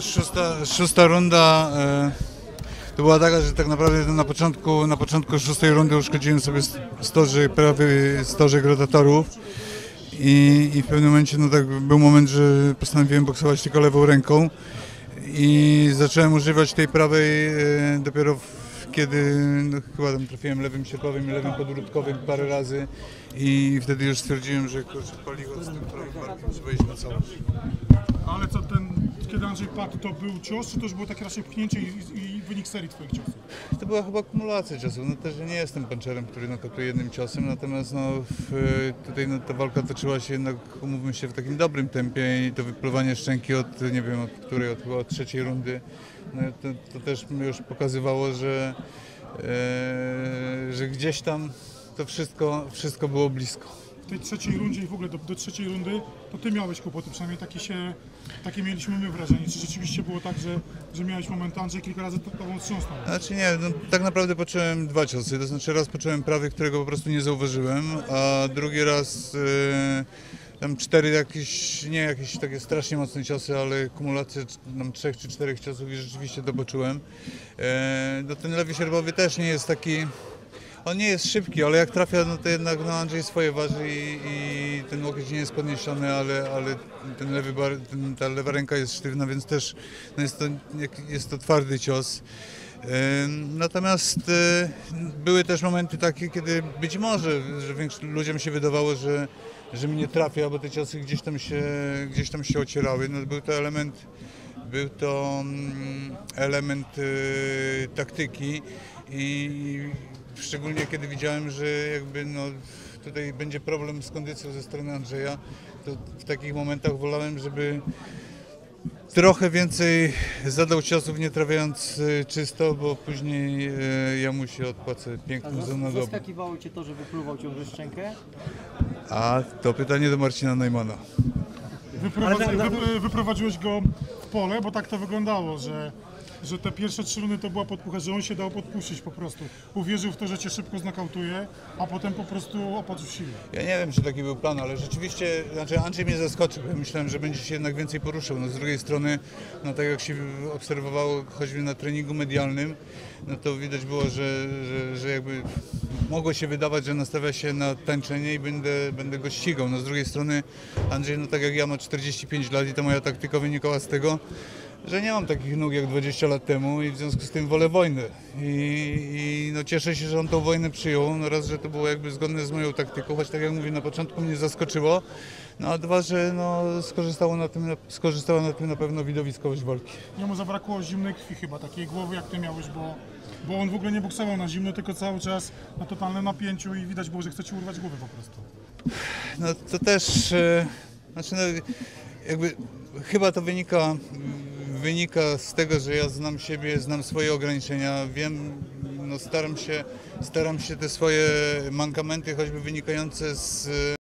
Szósta, szósta runda e, to była taka, że tak naprawdę na początku, na początku szóstej rundy uszkodziłem sobie stożek, prawy stożek rotatorów i, i w pewnym momencie no tak był moment, że postanowiłem boksować tylko lewą ręką i zacząłem używać tej prawej e, dopiero w, kiedy no, chyba tam trafiłem lewym sierpowym i lewym podbródkowym parę razy i wtedy już stwierdziłem, że kurczę paliwo z tym prawym barkiem trzeba iść na całość. Ale co ten, kiedy Andrzej padł, to był cios, czy to już było takie raczej pchnięcie i, i wynik serii twoich ciosów? To była chyba kumulacja ciosów. No też nie jestem puncherem, który nokatuje jednym ciosem, natomiast no, w, tutaj no, ta walka toczyła się jednak, umówmy się, w takim dobrym tempie i to wypluwanie szczęki od, nie wiem, od której, od, od trzeciej rundy, no, to, to też już pokazywało, że, e, że gdzieś tam to wszystko, wszystko było blisko. W tej trzeciej rundzie i w ogóle do, do trzeciej rundy, to ty miałeś kłopoty, przynajmniej takie się, takie mieliśmy my wrażenie. Czy rzeczywiście było tak, że, że miałeś moment Andrzej kilka razy to tobą wstrząsnął? Znaczy nie, no, tak naprawdę poczułem dwa ciosy. To znaczy raz poczułem prawy, którego po prostu nie zauważyłem, a drugi raz e, tam cztery jakieś, nie jakieś takie strasznie mocne ciosy, ale kumulację tam trzech czy czterech ciosów i rzeczywiście to poczułem. E, no, ten lewy sierpowy też nie jest taki, on nie jest szybki, ale jak trafia, no to jednak no, Andrzej swoje waży i, i ten łokieć nie jest podniesiony, ale, ale ten lewy bar, ten, ta lewa ręka jest sztywna, więc też no jest, to, jest to twardy cios. Natomiast y, były też momenty takie, kiedy być może, że ludziom się wydawało, że, że mnie trafia, bo te ciosy gdzieś tam się, gdzieś tam się ocierały. No, był to element, był to mm, element y, taktyki i szczególnie kiedy widziałem, że jakby no, tutaj będzie problem z kondycją ze strony Andrzeja, to w takich momentach wolałem, żeby trochę więcej zadał ciosów, nie trafiając y, czysto, bo później y, ja mu się odpłacę piękną nadobu. zaskakiwało Cię to, że wypluwał ciągle szczękę? A to pytanie do Marcina Najmana. Wyprowadzi, wyprowadziłeś go w pole, bo tak to wyglądało, że, że te pierwsze trzy rundy to była podpucha, że on się dał podpuścić po prostu. Uwierzył w to, że cię szybko znokautuje, a potem po prostu opadł w siłę. Ja nie wiem, czy taki był plan, ale rzeczywiście, znaczy Andrzej mnie zaskoczył. Ja myślałem, że będzie się jednak więcej poruszał. No z drugiej strony, no tak jak się obserwowało choćby na treningu medialnym, no to widać było, że, że, że jakby mogło się wydawać, że nastawia się na tańczenie i będę, będę go ścigał. No z drugiej strony Andrzej, no tak jak ja ma 45 lat i ta moja taktyka wynikała z tego, że nie mam takich nóg jak 20 lat temu i w związku z tym wolę wojnę. I, i no cieszę się, że on tą wojnę przyjął. No raz, że to było jakby zgodne z moją taktyką, choć tak jak mówię, na początku mnie zaskoczyło. No a dwa, że no, skorzystało na tym, skorzystała na tym na pewno widowiskowość walki. Jemu zabrakło zimnej krwi chyba, takiej głowy jak ty miałeś, bo, bo on w ogóle nie boksował na zimno, tylko cały czas na totalnym napięciu i widać było, że chce ci urwać głowę po prostu. No to też, e, znaczy no, jakby chyba to wynika, wynika z tego, że ja znam siebie, znam swoje ograniczenia, wiem, no staram się, staram się te swoje mankamenty choćby wynikające z